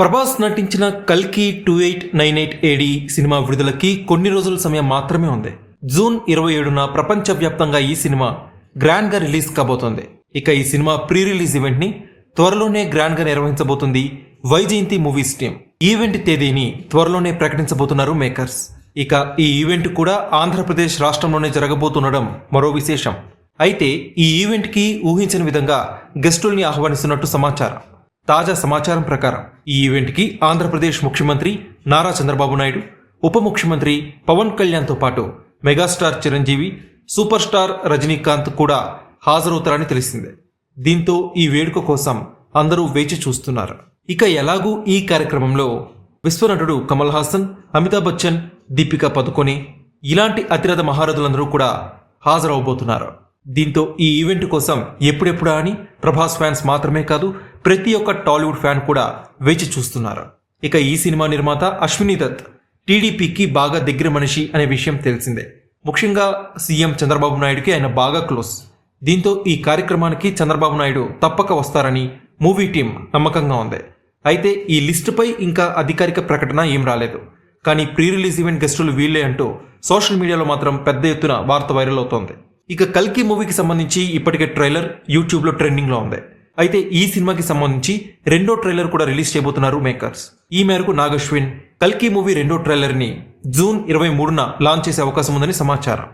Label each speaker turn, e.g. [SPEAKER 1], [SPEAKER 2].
[SPEAKER 1] ప్రభాస్ నటించిన కల్కి two eight nine eight AD cinema విడుదలకి కొన్ని రోజుల సమయం మాత్రమే ఉంది. జూన్ ఇరవై ఏడున ప్రపంచవ్యాప్తంగా ఈ సినిమా గ్రాండ్గా రిలీజ్ కాబోతోంది. ఇక ఈ సినిమా ప్రీ రిలీజ్ ఈవెంట్ని త్వరలోనే గ్రాండ్గా నిర్వహించబోతుంది వైజయంతి మూవీస్ టీమ్ ఈవెంట్ తేదీని త్వరలోనే ప్రకటించబోతున్నారు మేకర్స్. ఇక ఈ ఈవెంట్ కూడా ఆంధ్రప్రదేశ్ రాష్ట్రంలోనే జరగబోతుండడం మరో విశేషం. అయితే ఈ ఈవెంట్కి విధంగా గెస్టుల్ని ఆహ్వానిస్తున్నట్టు సమాచారం. తాజా సమాచారం ప్రకారం ఈ ఈవెంట్కి ఆంధ్రప్రదేశ్ ముఖ్యమంత్రి నారా చంద్రబాబు నాయుడు ఉప ముఖ్యమంత్రి పవన్ కళ్యాణ్తో పాటు megastar Chiranjeevi super star Rajinikanth కూడా హాజరవుతారని తెలిసిందే. దీంతో ఈ వేడుక కోసం అందరూ వేచి చూస్తున్నారు. ఇక ఎలాగూ ఈ కార్యక్రమంలో విశ్వనటుడు కమల్ హాసన్ అమితాబ్ బచ్చన్ దీపికా పదుకొని ఇలాంటి అతిరథ మహారథులందరూ కూడా హాజరవబోతున్నారు. దీంతో ఈ ఈవెంట్ కోసం ఎప్పుడెప్పుడా అని ప్రభాస్ ఫ్యాన్స్ మాత్రమే కాదు ప్రతి ఒక్క టాలీవుడ్ ఫ్యాన్ కూడా వేచి చూస్తున్నారు. ఇక ఈ సినిమా నిర్మాత అశ్విని దత్ టీడీపీకి బాగా దగ్గర మనిషి అనే విషయం తెలిసిందే. ముఖ్యంగా సీఎం చంద్రబాబు నాయుడుకి ఆయన బాగా క్లోజ్. దీంతో ఈ కార్యక్రమానికి చంద్రబాబు నాయుడు తప్పక వస్తారని మూవీ టీం నమ్మకంగా ఉంది. అయితే ఈ లిస్టుపై ఇంకా అధికారిక ప్రకటన ఏం రాలేదు. కానీ ప్రీ రిలీజ్ ఈవెంట్ గెస్టులు వీళ్ళే అంటూ సోషల్ మీడియాలో మాత్రం పెద్ద ఎత్తున వార్త వైరల్ అవుతోంది. ఇక కల్కి మూవీకి సంబంధించి ఇప్పటికే ట్రైలర్ యూట్యూబ్లో ట్రెండింగ్లో ఉంది. అయితే ఈ సినిమాకి సంబంధించి రెండో ట్రైలర్ కూడా రిలీజ్ చేయబోతున్నారు మేకర్స్. ఈ మేరకు నాగశ్విన్ కల్కి మూవీ రెండో ట్రైలర్ని జూన్ ఇరవై మూడున లాంచ్ చేసే అవకాశం ఉందని సమాచారం.